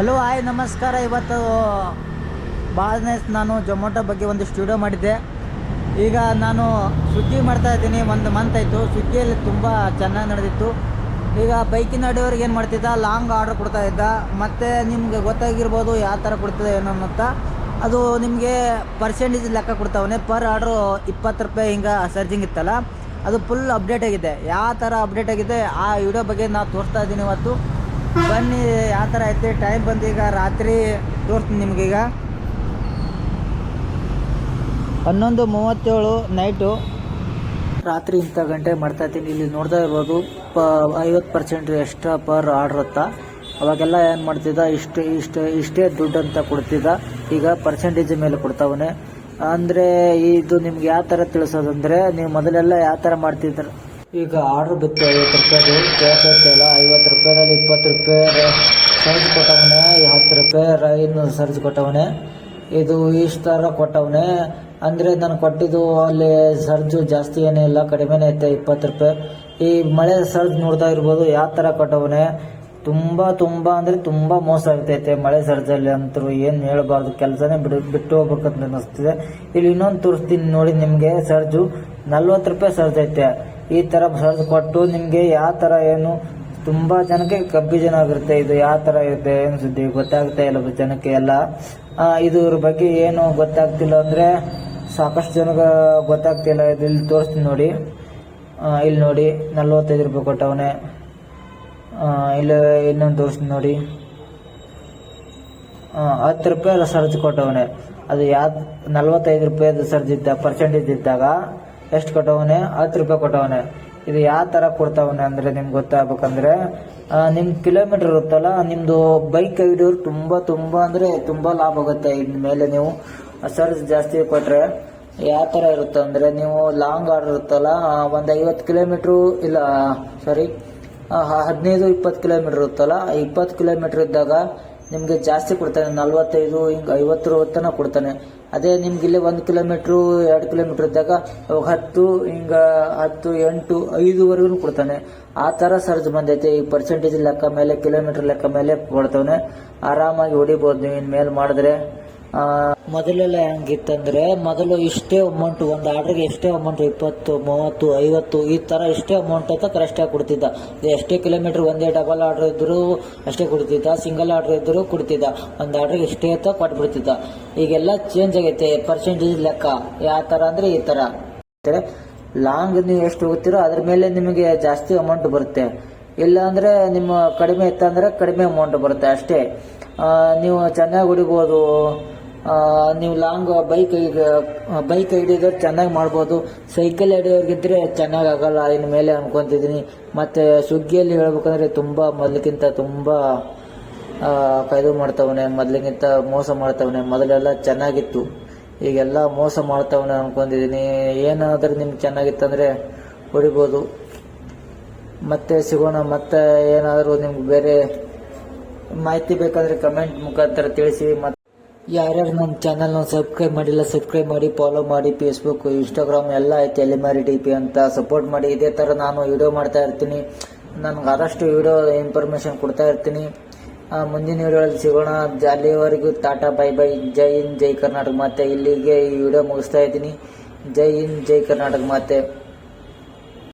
Hello, hi, ನಮಸ್ಕಾರ. ಇವತ್ತು ಭಾಳನೇ ನಾನು ಜೊಮೊಟೊ ಬಗ್ಗೆ ಒಂದು ಸ್ಟುಡಿಯೋ ಮಾಡಿದ್ದೆ. ಈಗ ನಾನು ಸ್ವಿಗ್ಗಿ ಮಾಡ್ತಾ ಇದ್ದೀನಿ. ಒಂದು ಮಂತ್ ಆಯಿತು. ಸ್ವಿಗ್ಗಿಯಲ್ಲಿ ತುಂಬ ಚೆನ್ನಾಗಿ ನಡೆದಿತ್ತು. ಈಗ ಬೈಕಿನ ಅಡಿಯವ್ರಿಗೆ ಏನು ಮಾಡ್ತಿದ್ದ? ಲಾಂಗ್ ಆರ್ಡ್ರ್ ಕೊಡ್ತಾ ಇದ್ದ. ಮತ್ತು ನಿಮಗೆ ಗೊತ್ತಾಗಿರ್ಬೋದು ಯಾವ ಥರ ಕೊಡ್ತಿದೆ, ಏನೋ ಅಂತ ಅದು ನಿಮಗೆ ಪರ್ಸೆಂಟೇಜ್ ಲೆಕ್ಕ ಕೊಡ್ತಾವನೆ. ಪರ್ ಆರ್ಡ್ರು ಇಪ್ಪತ್ತು ರೂಪಾಯಿ ಹಿಂಗೆ ಸರ್ಜಿಂಗ್ ಇತ್ತಲ್ಲ, ಅದು ಫುಲ್ ಅಪ್ಡೇಟ್ ಆಗಿದೆ. ಯಾವ ಥರ ಅಪ್ಡೇಟ್ ಆಗಿದೆ? ಆ ವಿಡಿಯೋ ಬಗ್ಗೆ ನಾವು ತೋರಿಸ್ತಾ ಇದ್ದೀನಿ ಇವತ್ತು. ಬನ್ನಿ ಯಾವ ಥರ ಐತೆ. ಟೈಮ್ ಬಂದು ಈಗ ರಾತ್ರಿ ತೋರಿಸ್ತೀನಿ ನಿಮಗೀಗ ಹನ್ನೊಂದು ಮೂವತ್ತೇಳು ನೈಟು. ರಾತ್ರಿ ಇಂಥ ಗಂಟೆ ಮಾಡ್ತಾ ಇದ್ದೀನಿ. ಇಲ್ಲಿ ನೋಡ್ತಾ ಇರ್ಬೋದು, ಪ, ಐವತ್ತು ಪರ್ಸೆಂಟ್ ಎಕ್ಸ್ಟ್ರಾ ಪರ್ ಆರ್ಡ್ರ್ ಅಂತ. ಅವಾಗೆಲ್ಲ ಏನು ಮಾಡ್ತಿದ್ದ? ಇಷ್ಟು ಇಷ್ಟು, ಇಷ್ಟೇ ದುಡ್ಡು ಅಂತ ಕೊಡ್ತಿದ್ದ. ಈಗ ಪರ್ಸೆಂಟೇಜ್ ಮೇಲೆ ಕೊಡ್ತಾವನೆ. ಅಂದರೆ ಇದು ನಿಮ್ಗೆ ಯಾವ ಥರ ತಿಳಿಸೋದಂದರೆ, ನೀವು ಮೊದಲೆಲ್ಲ ಯಾವ ಥರ ಮಾಡ್ತಿದ್ರ? ಈಗ ಆರ್ಡ್ರ್ ಬಿತ್ತು ಐವತ್ತು ರೂಪಾಯಿದು ಕೇಳ್ತಿಲ್ಲ ಐವತ್ತು ರೂಪಾಯಿದಲ್ಲಿ ಇಪ್ಪತ್ತು ರೂಪಾಯಿ ಸರ್ಜ್ ಕೊಟ್ಟವನೆ ಹತ್ತು ರೂಪಾಯಿ ಇನ್ನೂರು ಸರ್ಜ್ ಕೊಟ್ಟವನೆ ಇದು ಇಷ್ಟು ಥರ ಕೊಟ್ಟವನೆ. ಅಂದರೆ ನಾನು ಕೊಟ್ಟಿದ್ದು ಅಲ್ಲಿ ಸರ್ಜು ಜಾಸ್ತಿ ಏನೇ ಇಲ್ಲ, ಕಡಿಮೆನೇ ಐತೆ, ಇಪ್ಪತ್ತು ರೂಪಾಯಿ. ಈ ಮಳೆ ಸರ್ಜ್ ನೋಡ್ತಾ ಇರ್ಬೋದು, ಯಾವ ಥರ ಕೊಟ್ಟವನೆ. ತುಂಬ ತುಂಬ ಅಂದರೆ ತುಂಬ ಮೋಸ ಆಗ್ತೈತೆ ಮಳೆ ಸರ್ಜಲ್ಲಿ ಅಂತೂ ಏನು ಹೇಳ್ಬಾರ್ದು. ಕೆಲಸನೇ ಬಿಡು, ಬಿಟ್ಟು ಹೋಗ್ಬೇಕಂತ ಅನ್ನಿಸ್ತಿದೆ ಇಲ್ಲಿ ಇನ್ನೊಂದು ತೋರಿಸ್ತೀನಿ ನೋಡಿ ನಿಮಗೆ ಸರ್ಜು. ನಲ್ವತ್ತು ರೂಪಾಯಿ ಸರ್ಜ್ ಐತೆ. ಈ ಥರ ಸರ್ಜ್ ಕೊಟ್ಟು ನಿಮಗೆ ಯಾವ ಥರ ಏನು ತುಂಬ ಜನಕ್ಕೆ ಕಬ್ಬಿಜನ ಆಗಿರುತ್ತೆ. ಇದು ಯಾವ ಥರ ಇರುತ್ತೆ ಏನು ಸುದ್ದಿ? ಗೊತ್ತಾಗ್ತಾ ಇಲ್ಲ ಜನಕ್ಕೆ ಎಲ್ಲ. ಇದ್ರ ಬಗ್ಗೆ ಏನು ಗೊತ್ತಾಗ್ತಿಲ್ಲ ಅಂದರೆ ಸಾಕಷ್ಟು ಜನಕ್ಕೆ ಗೊತ್ತಾಗ್ತಿಲ್ಲ. ಇದು ಇಲ್ಲಿ ತೋರಿಸ್ತೀನಿ ನೋಡಿ. ಇಲ್ಲಿ ನೋಡಿ. ನಲ್ವತ್ತೈದು ರೂಪಾಯಿ ಕೊಟ್ಟವನೆ. ಇಲ್ಲ ಇನ್ನೊಂದು ತೋರಿಸ್ತೀನಿ ನೋಡಿ. ಹತ್ತು ರೂಪಾಯಿ ಸರ್ಜ್ ಕೊಟ್ಟವನೆ. ಅದು ಯಾವ ನಲ್ವತ್ತೈದು ರೂಪಾಯಿದು ಸರ್ಜ್ ಇದ್ದ ಪರ್ಸೆಂಟೇಜ್ ಇದ್ದಾಗ ಎಷ್ಟು ಕೊಟ್ಟವನೆ? ಹತ್ತು ರೂಪಾಯಿ ಕೊಟ್ಟವನೆ. ಇದು ಯಾವ ಥರ ಕೊಡ್ತಾವನೆ ಅಂದರೆ ನಿಮ್ಗೆ ಗೊತ್ತಾಗ್ಬೇಕಂದ್ರೆ ನಿಮ್ಮ ನಿಮ್ ಕಿಲೋಮೀಟರ್ ಇರುತ್ತಲ್ಲ ನಿಮ್ಮದು ಬೈಕ್ ಹಿಡಿಯೋರು ತುಂಬ ತುಂಬ ಅಂದರೆ ತುಂಬ ಲಾಭ ಆಗುತ್ತೆ. ಇದ್ರ ಮೇಲೆ ನೀವು ಸರ್ಜ್ ಜಾಸ್ತಿ ಕೊಟ್ಟರೆ ಯಾವ ಥರ ಇರುತ್ತೆ ಅಂದರೆ ನೀವು ಲಾಂಗ್ ಆರ್ಡರ್ ಇರುತ್ತಲ್ಲ ಒಂದು ಐವತ್ತು ಕಿಲೋಮೀಟ್ರು ಇಲ್ಲ ಸಾರಿ ಹದಿನೈದು ಇಪ್ಪತ್ತು ಕಿಲೋಮೀಟರ್ ಇರುತ್ತಲ್ಲ ಇಪ್ಪತ್ತು ಕಿಲೋಮೀಟರ್ ಇದ್ದಾಗ ನಿಮಗೆ ಜಾಸ್ತಿ ಕೊಡ್ತಾನೆ, ನಲ್ವತ್ತೈದು, ಹಿಂಗೆ ಐವತ್ತರ ತನ ಕೊಡ್ತಾನೆ. ಅದೇ ನಿಮ್ಗೆ ಇಲ್ಲಿ ಒಂದು ಕಿಲೋಮೀಟ್ರು, ಎರಡು ಕಿಲೋಮೀಟರ್ ಇದ್ದಾಗ ಅವಾಗ ಹತ್ತು, ಹಿಂಗೆ ಹತ್ತು, ಎಂಟು, ಐದುವರೆಗೂ ಕೊಡ್ತಾನೆ. ಆ ಥರ ಸರ್ಜ್ ಬಂದೈತೆ. ಈ ಪರ್ಸೆಂಟೇಜ್ ಲೆಕ್ಕ ಮೇಲೆ, ಕಿಲೋಮೀಟರ್ ಲೆಕ್ಕ ಮೇಲೆ ಕೊಡ್ತಾನೆ ಆರಾಮಾಗಿ ಹೊಡಿಬೋದು ನೀವು ಇನ್ಮೇಲೆ ಮಾಡಿದ್ರೆ. ಮೊದಲೆಲ್ಲ ಹೆಂಗಿತ್ತಂದ್ರೆ ಮೊದಲು ಇಷ್ಟೇ ಅಮೌಂಟ್ ಒಂದು ಆರ್ಡರ್ಗೆ ಎಷ್ಟೇ ಅಮೌಂಟ್ ಇಪ್ಪತ್ತು, ಮೂವತ್ತು, ಐವತ್ತು, ಈ ತರ ಇಷ್ಟೇ ಅಮೌಂಟ್ ಅಂತ ಕರೆಕ್ಟಾಗಿ ಕೊಡ್ತಿದ್ದ. ಎಷ್ಟೇ ಕಿಲೋಮೀಟರ್ ಒಂದೇ ಡಬಲ್ ಆರ್ಡರ್ ಇದ್ದರೂ ಅಷ್ಟೇ ಕೊಡ್ತಿದ್ದ ಸಿಂಗಲ್ ಆರ್ಡರ್ ಇದ್ದರೂ ಕೊಡ್ತಿದ್ದ. ಒಂದು ಆರ್ಡ್ರಿಗೆ ಇಷ್ಟೇ ಅಂತ ಕೊಟ್ಬಿಡ್ತಿದ್ದ. ಈಗೆಲ್ಲ ಚೇಂಜ್ ಆಗೈತೆ ಪರ್ಸೆಂಟೇಜ್ ಲೆಕ್ಕ ಯಾವ ತರ ಅಂದ್ರೆ ಈ ತರ. ಲಾಂಗ್ ನೀವು ಎಷ್ಟು ಹೋಗ್ತೀರೋ ಅದ್ರ ಮೇಲೆ ನಿಮಗೆ ಜಾಸ್ತಿ ಅಮೌಂಟ್ ಬರುತ್ತೆ. ಇಲ್ಲ ಅಂದ್ರೆ ನಿಮ್ಮ ಕಡಿಮೆ ಇತ್ತಂದ್ರೆ ಕಡಿಮೆ ಅಮೌಂಟ್ ಬರುತ್ತೆ ಅಷ್ಟೇ. ನೀವು ಚೆನ್ನಾಗಿ ಹೊಡಿಬೋದು ನೀವು ಲಾಂಗ್ ಬೈಕ್ ಬೈಕ್ ಹಿಡಿಯೋದು ಚೆನ್ನಾಗಿ ಮಾಡ್ಬೋದು. ಸೈಕಲ್ ಹಿಡಿಯೋರ್ಗಿದ್ರೆ ಚೆನ್ನಾಗಿ ಆಗಲ್ಲ ಇನ್ನು ಮೇಲೆ ಅನ್ಕೊಂತಿದ್ದೀನಿ. ಮತ್ತೆ ಸ್ವಿಗ್ಗಿಯಲ್ಲಿ ಹೇಳ್ಬೇಕಂದ್ರೆ ತುಂಬ, ಮೊದಲಿಗಿಂತ ತುಂಬ ಕಾಯ್ದು ಮಾಡ್ತವನೆ, ಮೊದಲಿಗಿಂತ ಮೋಸ ಮಾಡ್ತಾವನೆ. ಮೊದಲೆಲ್ಲ ಚೆನ್ನಾಗಿತ್ತು. ಈಗೆಲ್ಲ ಮೋಸ ಮಾಡ್ತಾವನೆ ಅನ್ಕೊಂಡಿದ್ದೀನಿ ಏನಾದ್ರೂ ನಿಮ್ಗೆ ಚೆನ್ನಾಗಿತ್ತಂದರೆ ಹೊಡಿಬೋದು. ಮತ್ತೆ ಸಿಗೋಣ, ಮತ್ತೆ ಏನಾದರೂ ನಿಮ್ಗೆ ಬೇರೆ ಮಾಹಿತಿ ಬೇಕಾದರೆ ಕಮೆಂಟ್ ಮುಖಾಂತರ ತಿಳಿಸಿ, ಮತ್ತೆ ಯಾರ್ಯಾರು ನನ್ನ ಚಾನಲ್ನ ಸಬ್ಸ್ಕ್ರೈಬ್ ಮಾಡಿಲ್ಲ ಸಬ್ಸ್ಕ್ರೈಬ್ ಮಾಡಿ ಫಾಲೋ ಮಾಡಿ ಫೇಸ್ಬುಕ್ ಇನ್ಸ್ಟಾಗ್ರಾಮ್ ಎಲ್ಲ ಐತೆ ಎಲಿಮಾರಿ ಟಿ ಪಿ ಅಂತ. ಸಪೋರ್ಟ್ ಮಾಡಿ, ಇದೇ ಥರ ನಾನು ವಿಡಿಯೋ ಮಾಡ್ತಾ ಇರ್ತೀನಿ. ನನಗೆ ಆದಷ್ಟು ವಿಡಿಯೋ ಇನ್ಫಾರ್ಮೇಷನ್ ಕೊಡ್ತಾ ಇರ್ತೀನಿ. ಮುಂದಿನ ವಿಡಿಯೋದಲ್ಲಿ ಸಿಗೋಣ. ಅಲ್ಲಿವರೆಗೂ ಟಾಟಾ ಬೈ ಬೈ ಜೈ ಹಿಂದ್, ಜೈ ಕರ್ನಾಟಕ ಮತ್ತೆ ಇಲ್ಲಿಗೆ ಈ ವಿಡಿಯೋ ಮುಗಿಸ್ತಾ ಇದ್ದೀನಿ. ಜೈ ಹಿಂದ್, ಜೈ ಕರ್ನಾಟಕ ಮತ್ತೆ